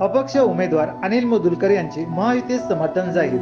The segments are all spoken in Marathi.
अपक्ष उमेदवार अनिल मुदुलकर यांचे महायुतीत समर्थन जाहीर.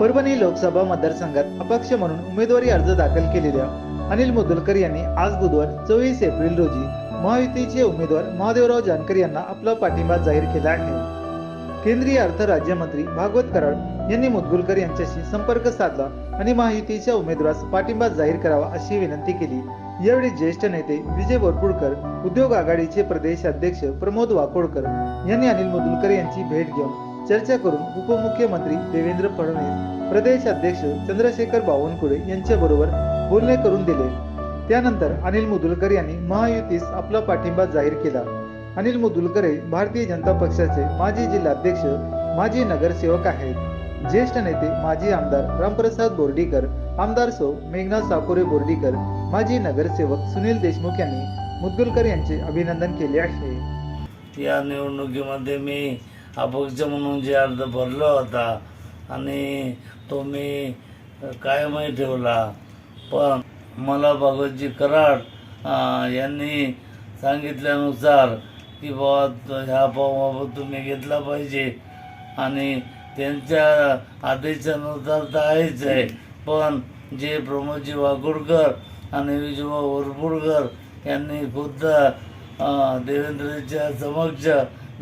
परभणी लोकसभा मतदारसंघात अपक्ष म्हणून उमेदवारी अर्ज दाखल केलेल्या अनिल मुदुलकर यांनी आज बुधवार चोवीस एप्रिल रोजी महायुतीचे उमेदवार महादेवराव जानकर यांना आपला पाठिंबा जाहीर केला आहे. केंद्रीय अर्थ राज्यमंत्री भागवत कराड यांनी मुदगुलकर यांच्याशी संपर्क साधला आणि महायुतीच्या उमेदवारास पाठिंबा जाहीर करावा अशी विनंती केली. यावेळी ज्येष्ठ नेते विजय वरपुडकर उद्योग आघाडीचे प्रदेश अध्यक्ष प्रमोद वाकोडकर यांनी अनिल मुदुलकर यांची भेट घेऊन चर्चा करून उपमुख्यमंत्री देवेंद्र फडणवीस प्रदेश अध्यक्ष चंद्रशेखर बावनकुळे यांच्याबरोबर बोलणे करून दिले. त्यानंतर अनिल मुदुलकर यांनी महायुतीस आपला पाठिंबा जाहीर केला. अनिल मुदुलकर हे भारतीय जनता पक्षाचे माजी जिल्हाध्यक्ष माजी नगरसेवक आहेत. ज्येष्ठ नेते माजी आमदार रामप्रसाद बोर्डीकर आमदार सौ मेघनाथ साकोरे बोर्डीकर माजी नगरसेवक सुनील देशमुख यांनी मुदगुलकर यांचे अभिनंदन केले आहे. या निवडणुकीमध्ये मी अपक्ष म्हणून जे अर्ज भरला होता आणि तो मी कायमही ठेवला. पण मला भगवतजी कराड यांनी सांगितल्यानुसार की बाबा ह्या फॉर्माबाबत तुम्ही घेतला पाहिजे आणि त्यांच्या आदेशानुसार तर आहेच आहे. पण जे प्रमोदजी वाकुडकर आणि विजोबा वरपुडकर यांनी खुद्द देवेंद्रजीच्या देवेंद्रच्या समक्ष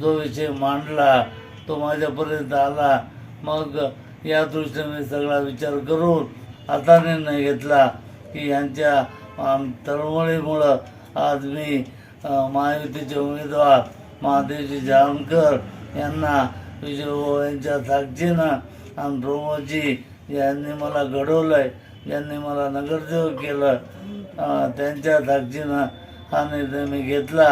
जो विषय मांडला तो माझ्यापर्यंत आला. मग या दृष्टीने मी सगळा विचार करून आता निर्णय घेतला की यांच्या तळमळीमुळं आज मी महायुतीचे उमेदवार महादेवजी जानकर यांना विजयभाऊ यांच्या साक्षीनं आणि प्रमोदजी यांनी मला घडवलं आहे ज्यांनी मला नगरसेवक केलं. त्यांच्या साक्षीनं हा निर्णय मी घेतला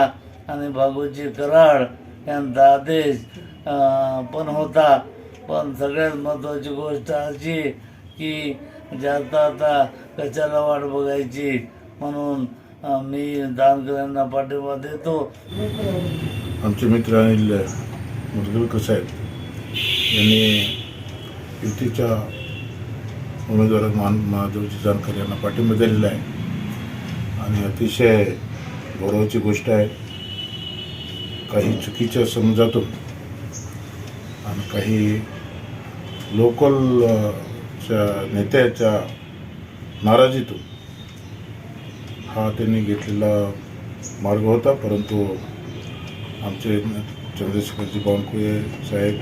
आणि बाबूजी कराड यांचा आदेश पण होता. पण सगळ्यात महत्त्वाची गोष्ट अशी की जास्त आता कशाला वाट बघायची म्हणून मी दानकऱ्यांना पाठिंबा देतो. आमचे मित्र अनिल मुदगलकर साहेब यांनी युतीच्या उमेदवार मान महादेवजी जानकर यांना पाठिंबा दिलेला आहे. आणि अतिशय गौरवाची गोष्ट आहे काही चुकीच्या समजातून आणि काही लोकलच्या नेत्याच्या नाराजीतून हा त्यांनी घेतलेला मार्ग होता. परंतु आमचे चंद्रशेखरजी बावनकुळे साहेब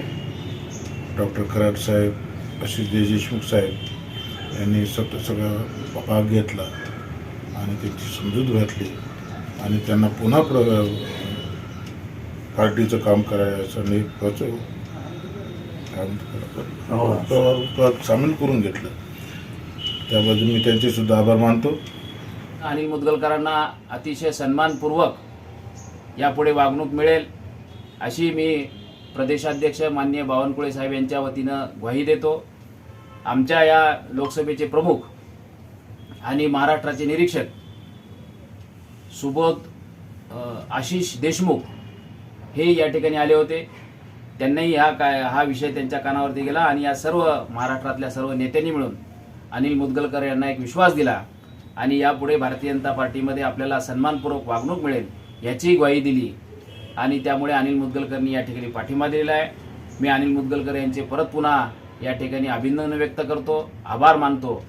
डॉक्टर कराड साहेब आशिष देशमुख साहेब यांनी सग सगळा भाग घेतला आणि त्यांची समजूत घातली आणि त्यांना पुन्हा प्र पार्टीचं काम करायचं आणि काम करायचं. सामील करून घेतलं. त्याबद्दल मी त्यांचे सुद्धा आभार मानतो. अनिल मुदगलकरांना अतिशय सन्मानपूर्वक यापुढे वागणूक मिळेल अशी मी प्रदेशाध्यक्ष माननीय बावनकुळे साहेब यांच्या वतीनं ग्वाही देतो. आमच्या या लोकसभेचे प्रमुख आणि महाराष्ट्राचे निरीक्षक सुबोध आशिष देशमुख हे या ठिकाणी आले होते. त्यांनाही हा काय हा विषय त्यांच्या कानावरती गेला आणि या सर्व महाराष्ट्रातल्या सर्व नेत्यांनी मिळून अनिल मुदगलकर यांना एक विश्वास दिला आणि यापुढे भारतीय जनता पार्टीमध्ये आपल्याला सन्मानपूर्वक वागणूक मिळेल याचीही ग्वाही दिली आणि त्यामुळे अनिल मुदगलकरनी या ठिकाणी पाठिंबा दिलेला आहे. मी अनिल मुदगलकर यांचे परत पुन्हा या ठिकाणी अभिनंदन व्यक्त करतो आभार मानतो.